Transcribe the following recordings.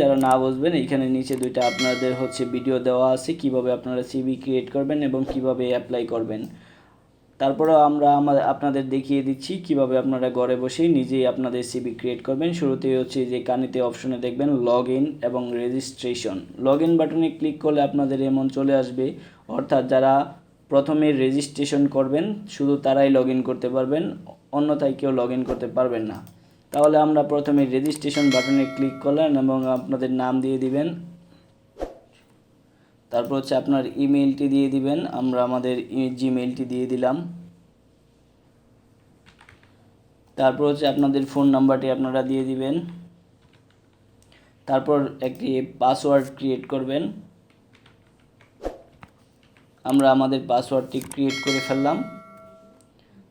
যারা না বুঝবেন, এখানে নিচে দুইটা আপনাদের হচ্ছে ভিডিও দেওয়া আছে, কীভাবে আপনারা সিভি ক্রিয়েট করবেন এবং কীভাবে অ্যাপ্লাই করবেন। তারপরেও আমরা আমাদের আপনাদের দেখিয়ে দিচ্ছি কীভাবে আপনারা ঘরে বসেই নিজেই আপনাদের সিভি ক্রিয়েট করবেন। শুরুতেই হচ্ছে যে কানিতে অপশনে দেখবেন লগ ইন এবং রেজিস্ট্রেশন লগ ইন বাটনে ক্লিক করলে আপনাদের এমন চলে আসবে, অর্থাৎ যারা প্রথমে রেজিস্ট্রেশন করবেন, শুধু তারাই লগ করতে পারবেন, অন্যথায় কেউ লগ করতে পারবেন না। তাহলে আমরা প্রথমে রেজিস্ট্রেশন বাটনে ক্লিক করলেন এবং আপনাদের নাম দিয়ে দিবেন। তারপর হচ্ছে আপনার ইমেলটি দিয়ে দিবেন। আমরা আমাদের জিমেলটি দিয়ে দিলাম। তারপর হচ্ছে আপনাদের ফোন নাম্বারটি আপনারা দিয়ে দিবেন। তারপর একটি পাসওয়ার্ড ক্রিয়েট করবেন। আমরা আমাদের পাসওয়ার্ডটি ক্রিয়েট করে ফেললাম।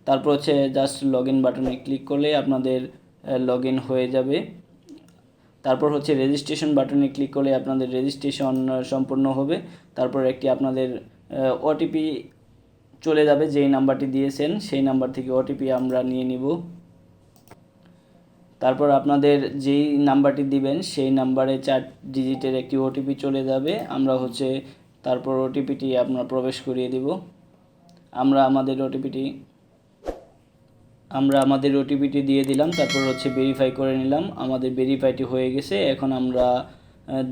তারপর হচ্ছে জাস্ট লগ ইন বাটনে ক্লিক করলে আপনাদের লগ ইন হয়ে যাবে। তারপর হচ্ছে রেজিস্ট্রেশন বাটনে ক্লিক করলে আপনাদের রেজিস্ট্রেশন সম্পূর্ণ হবে। তারপর একটি আপনাদের ওটিপি চলে যাবে, যেই নাম্বারটি দিয়েছেন, সেই নাম্বার থেকে ওটিপি আমরা নিয়ে নিব। তারপর আপনাদের যেই নাম্বারটি দিবেন, সেই নাম্বারে চার ডিজিটের একটি ওটিপি চলে যাবে। আমরা হচ্ছে তারপর ওটিপিটি আপনার প্রবেশ করিয়ে দিব। আমরা আমাদের ওটিপিটি আমরা আমাদের ওটিপিটি দিয়ে দিলাম, তারপর হচ্ছে ভেরিফাই করে নিলাম। আমাদের ভেরিফাইটি হয়ে গেছে, এখন আমরা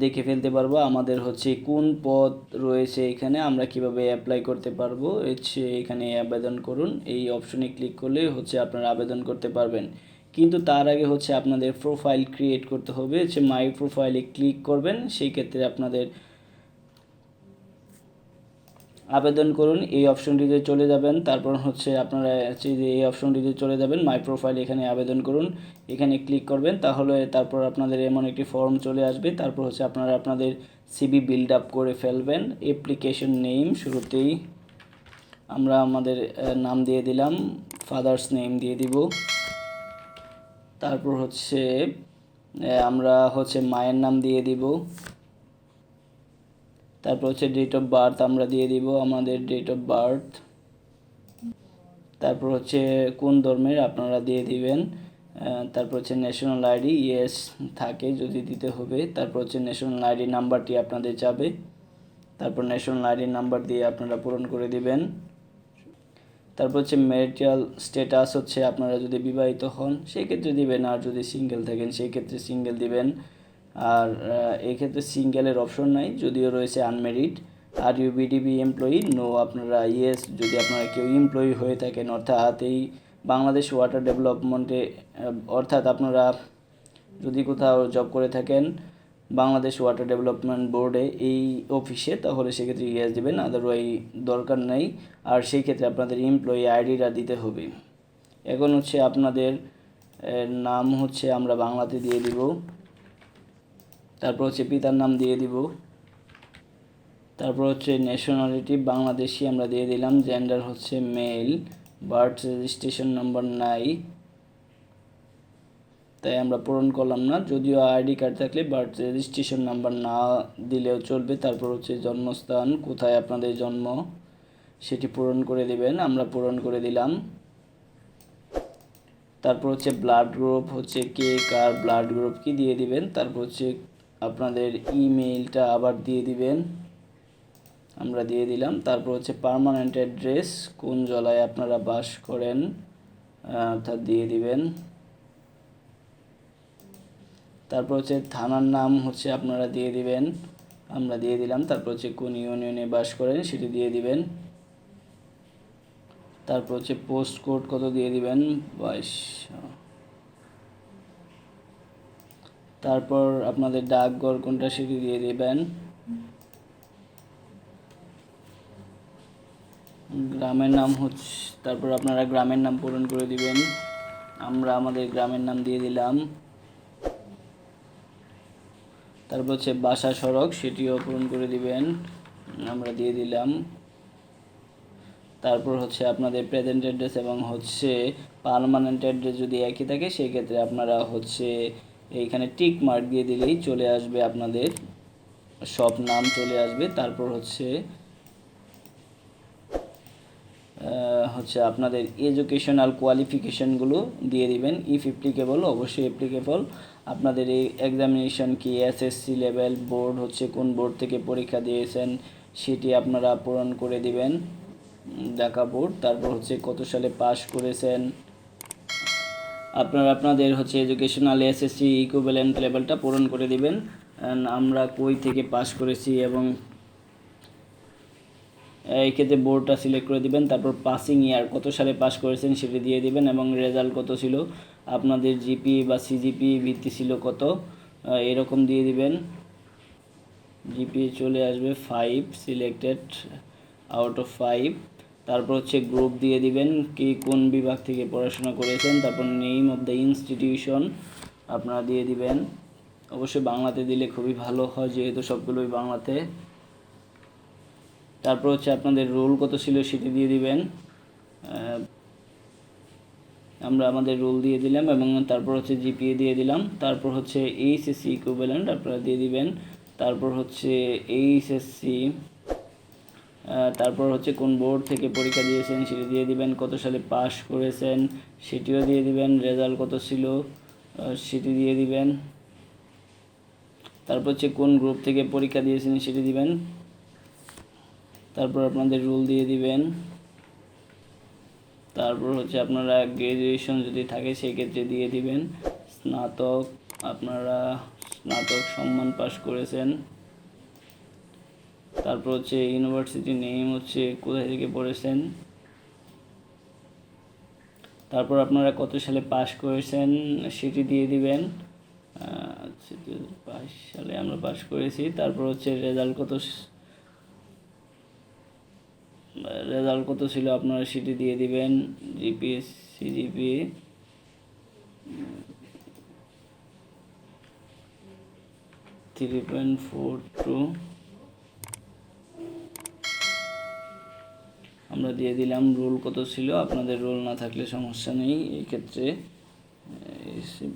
দেখে ফেলতে পারব আমাদের হচ্ছে কোন পদ রয়েছে এখানে, আমরা কীভাবে অ্যাপ্লাই করতে পারব। হচ্ছে এখানে আবেদন করুন, এই অপশনে ক্লিক করলে হচ্ছে আপনারা আবেদন করতে পারবেন। কিন্তু তার আগে হচ্ছে আপনাদের প্রোফাইল ক্রিয়েট করতে হবে, হচ্ছে মাই প্রোফাইলে ক্লিক করবেন, সেই ক্ষেত্রে আপনাদের আবেদন করুন, এই অপশনটিতে চলে যাবেন। তারপর হচ্ছে আপনারা এই অপশনটিতে চলে যাবেন, মাই প্রোফাইল এখানে আবেদন করুন। এখানে ক্লিক করবেন, তাহলে তারপর আপনাদের এমন একটি ফর্ম চলে আসবে। তারপর হচ্ছে আপনারা আপনাদের সিবি বিল্ড আপ করে ফেলবেন। অ্যাপ্লিকেশন নেম শুরুতেই আমরা আমাদের নাম দিয়ে দিলাম, ফাদার্স নেম দিয়ে দিব। তারপর হচ্ছে আমরা হচ্ছে মায়ের নাম দিয়ে দিব। তারপর হচ্ছে ডেট অফ বার্থ আমরা দিয়ে দিব আমাদের ডেট অফ বার্থ তারপর হচ্ছে কোন ধর্মের আপনারা দিয়ে দিবেন। তারপর হচ্ছে ন্যাশনাল আইডি ইয়েস থাকে যদি দিতে হবে। তারপর হচ্ছে ন্যাশনাল আইডি নাম্বারটি আপনাদের যাবে। তারপর ন্যাশনাল আইডি নাম্বার দিয়ে আপনারা পূরণ করে দিবেন। তারপর হচ্ছে ম্যারিটাল স্ট্যাটাস হচ্ছে আপনারা যদি বিবাহিত হন সেই ক্ষেত্রে দিবেন। আর যদি সিঙ্গেল থাকেন সেই ক্ষেত্রে সিঙ্গেল দিবেন। আর আহ, এই ক্ষেত্রে সিঙ্গেলের অপশন নাই যদিও রয়েছে unmarried are you BDB employee no আপনারা ইয়েস যদি আপনারা কেউ এমপ্লয়ি হয়ে থাকেন অর্থাৎ এই বাংলাদেশ ওয়াটার ডেভেলপমেন্টে অর্থাৎ আপনারা যদি কোথাও জব করে থাকেন বাংলাদেশ ওয়াটার ডেভেলপমেন্ট বোর্ডে এই অফিসে তাহলে সেক্ষেত্রে ইয়েস দেবেন আদারওয়াইজ দরকার নেই। আর সেই ক্ষেত্রে আপনাদের এমপ্লয়ি আইডিটা দিতে হবে। এখন হচ্ছে আপনাদের নাম হচ্ছে আমরা বাংলাতে দিয়ে দিব। তারপর হচ্ছে পিতার নাম দিয়ে দিব। তারপর হচ্ছে ন্যাশনালিটি বাংলাদেশি আমরা দিয়ে দিলাম জেন্ডার হচ্ছে মেল বার্থ রেজিস্ট্রেশন নাম্বার নাই। তাই আমরা পূরণ করলাম না, যদিও আইডি কার্ড থাকলে বার্থ রেজিস্ট্রেশন নাম্বার না দিলেও চলবে, তারপর হচ্ছে জন্মস্থান, কোথায় আপনাদের জন্ম, সেটি পূরণ করে দিবেন, আমরা পূরণ করে দিলাম। তারপর হচ্ছে ব্লাড গ্রুপ হচ্ছে কে, কার ব্লাড গ্রুপ কি দিয়ে দিবেন, তারপর হচ্ছে আপনাদের ইমেইলটা আবার দিয়ে দিবেন। আমরা দিয়ে দিলাম। তারপর হচ্ছে পার্মানেন্ট অ্যাড্রেস কোন জলায় আপনারা বাস করেন অর্থাৎ দিয়ে দিবেন। তারপর হচ্ছে থানার নাম হচ্ছে আপনারা দিয়ে দিবেন। আমরা দিয়ে দিলাম। তারপর হচ্ছে কোন ইউনিয়নে বাস করেন, সেটি দিয়ে দিবেন। তারপর হচ্ছে পোস্ট কোড কত দিয়ে দিবেন? বাইশ তারপর আপনাদের ডাকঘর কোনটা সেটি দিয়ে দিবেন। গ্রামের নাম হচ্ছে, তারপর আপনারা গ্রামের নাম পূরণ করে দিবেন। আমরা আমাদের গ্রামের নাম দিয়ে দিলাম। তারপর হচ্ছে বাসা সড়ক, সেটিও পূরণ করে দিবেন। আমরা দিয়ে দিলাম। তারপর হচ্ছে আপনাদের প্রেজেন্ট অ্যাড্রেস এবং হচ্ছে পার্মানেন্ট অ্যাড্রেস যদি একই থাকে, সেক্ষেত্রে আপনারা হচ্ছে এইখানে টিক মার্ক দিয়ে দিলেই চলে আসবে আপনাদের, সব নাম চলে আসবে। তারপর হচ্ছে হচ্ছে আপনাদের এডুকেশনাল কোয়ালিফিকেশনগুলো দিয়ে দিবেন। ইফ অ্যাপ্লিকেবল অবশ্যই অ্যাপ্লিকেবল আপনাদের এই এক্সামিনেশন কি এসএসসি লেভেল বোর্ড হচ্ছে কোন বোর্ড থেকে পরীক্ষা দিয়েছেন, সেটি আপনারা পূরণ করে দিবেন। ঢাকা বোর্ড তারপর হচ্ছে কত সালে পাশ করেছেন আপনারা আপনাদের হচ্ছে এডুকেশনাল এসএসসি ইকুইভ্যালেন্ট লেভেলটা পূরণ করে দিবেন। আমরা কই থেকে পাশ করেছি এবং এই ক্ষেত্রে বোর্ডটা সিলেক্ট করে দিবেন। তারপর পাসিং ইয়ার কত সালে পাস করেছেন সেটি দিয়ে দিবেন এবং রেজাল্ট কত ছিল, আপনাদের জিপি বা সিজিপি ভিত্তি ছিল কত এরকম দিয়ে দিবেন। জিপি চলে আসবে five selected out of five তারপর হচ্ছে গ্রুপ দিয়ে দিবেন কি কোন বিভাগ থেকে পড়াশোনা করেছেন, তারপর নেম অফ দ্য ইনস্টিটিউশন আপনারা দিয়ে দিবেন। অবশ্যই বাংলাতে দিলে খুবই ভালো হয় যেহেতু সবগুলোই বাংলাতে। তারপর হচ্ছে আপনাদের রোল কত ছিল সেটি দিয়ে দিবেন। আমরা আমাদের রোল দিয়ে দিলাম এবং তারপর হচ্ছে জিপিএ দিয়ে দিলাম। তারপর হচ্ছে এইচএসসি ইকুইভ্যালেন্ট আপনারা দিয়ে দিবেন। তারপর হচ্ছে এইচএসসি তারপর হচ্ছে কোন বোর্ড থেকে পরীক্ষা দিয়েছেন সেটি দিয়ে দিবেন, কত সালে পাস করেছেন সেটিও দিয়ে দিবেন, রেজাল্ট কত ছিল সেটি দিয়ে দিবেন। তারপর হচ্ছে কোন গ্রুপ থেকে পরীক্ষা দিয়েছেন সেটি দিবেন। তারপর আপনাদের রুল দিয়ে দিবেন। তারপর হচ্ছে আপনারা গ্র্যাজুয়েশন যদি থাকে সেই ক্ষেত্রে দিয়ে দিবেন। স্নাতক, আপনারা স্নাতক সম্মান পাশ করেছেন। তারপর হচ্ছে ইউনিভার্সিটি নেম হচ্ছে কোথায় থেকে পড়েছেন? তারপর আপনারা কত সালে পাস করেছেন সেটি দিয়ে দিবেন। আচ্ছা দু সালে আমরা পাস করেছি। তারপর হচ্ছে রেজাল্ট কত রেজাল্ট কত ছিল আপনারা সেটি দিয়ে দিবেন। GPA CGPA three point four two আমরা দিয়ে দিলাম রোল কত ছিল? আপনাদের রোল না থাকলে সমস্যা নেই। এই ক্ষেত্রে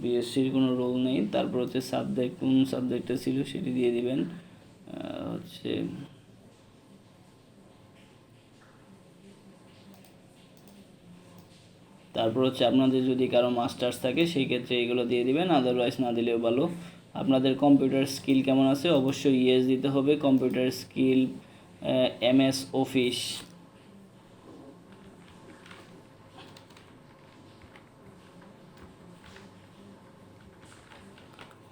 বিএসসির কোনো রোল নেই। তারপর হচ্ছে সাবজেক্ট, কোন সাবজেক্টটা ছিল সেটি দিয়ে দিবেন। হচ্ছে তারপর হচ্ছে আপনাদের যদি কারও মাস্টার্স থাকে, সেই ক্ষেত্রে এগুলো দিয়ে দিবেন। আদারওয়াইজ না দিলেও ভালো। আপনাদের কম্পিউটার স্কিল কেমন আছে? অবশ্যই ইয়েস দিতে হবে। Computer skill MS office.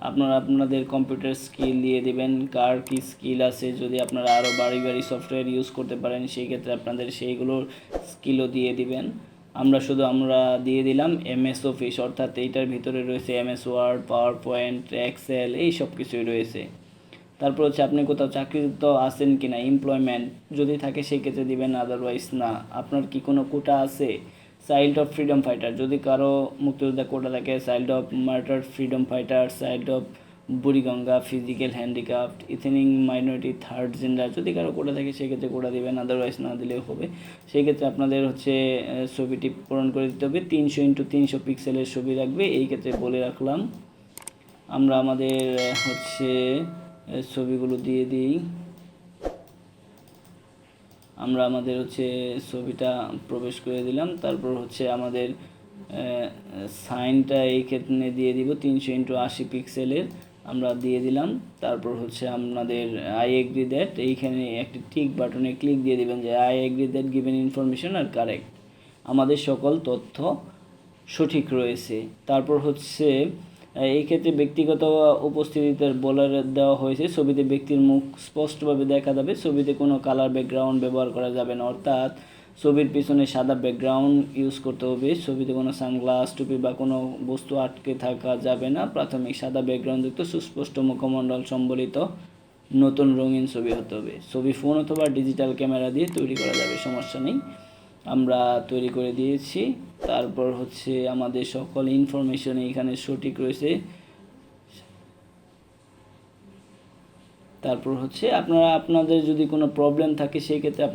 আপনারা আপনাদের কম্পিউটার স্কিল দিয়ে দিবেন, কার কি স্কিল আছে যদি আপনারা আরও বাড়ি বাড়ি সফটওয়্যার ইউজ করতে পারেন, সেই ক্ষেত্রে আপনাদের সেইগুলোর স্কিলও দিয়ে দিবেন। আমরা শুধু আমরা দিয়ে দিলাম এমএস অফিস অর্থাৎ এইটার ভিতরে রয়েছে MS Word PowerPoint Excel এই সব কিছুই রয়েছে। তারপর হচ্ছে আপনি কোথাও চাকরিরত আছেন কি না এমপ্লয়মেন্ট যদি থাকে, সেই ক্ষেত্রে দিবেন আদারওয়াইজ না। আপনার কি কোনো কোটা আছে? চাইল্ড অফ ফ্রিডম ফাইটার যদি কারও মুক্তিযোদ্ধা কোটা থাকে child of martyr freedom fighter child of Buriganga physical handicapped ethnic minority third gender যদি কারও কোটা থাকে, সেক্ষেত্রে কোটা দেবেন আদারওয়াইজ না দিলেও হবে। সেই ক্ষেত্রে আপনাদের হচ্ছে ছবিটি পূরণ করে দিতে হবে। তিনশো ইন্টু তিনশো পিক্সেলের ছবি রাখবে এই ক্ষেত্রে বলে রাখলাম। আমরা আমাদের হচ্ছে ছবিগুলো দিয়ে দিই। আমরা আমাদের হচ্ছে ছবিটা প্রবেশ করে দিলাম। তারপর হচ্ছে আমাদের সাইনটা এই ক্ষেত্রে দিয়ে দিব তিনশো ইন্টু আশি পিক্সেলের। আমরা দিয়ে দিলাম। তারপর হচ্ছে আপনাদের আই এগ্রি দ্যাট এইখানে একটি টিক বাটনে ক্লিক দিয়ে দিবেন যে I agree that given information are correct আমাদের সকল তথ্য সঠিক রয়েছে। তারপর হচ্ছে এই ক্ষেত্রে ব্যক্তিগত উপস্থিতিতে বলার দেওয়া হয়েছে, ছবিতে ব্যক্তির মুখ স্পষ্টভাবে দেখা যাবে, ছবিতে কোনো কালার ব্যাকগ্রাউন্ড ব্যবহার করা যাবে না, অর্থাৎ ছবির পিছনে সাদা ব্যাকগ্রাউন্ড ইউজ করতে হবে, ছবিতে কোনো সানগ্লাস টুপি বা কোনো বস্তু আটকে থাকা যাবে না, প্রাথমিক সাদা ব্যাকগ্রাউন্ডযুক্ত সুস্পষ্ট মুখমণ্ডল সম্বলিত নতুন রঙিন ছবি হতে হবে, ছবি ফোন অথবা ডিজিটাল ক্যামেরা দিয়ে তৈরি করা যাবে, সমস্যা নেই। আমরা তৈরি করে দিয়েছি। তারপর হচ্ছে আমাদের সকল ইনফরমেশন এখানে সঠিক রয়েছে। তারপর হচ্ছে আপনারা, আপনাদের যদি কোনো প্রবলেম থাকে, সেই ক্ষেত্রে আপনারা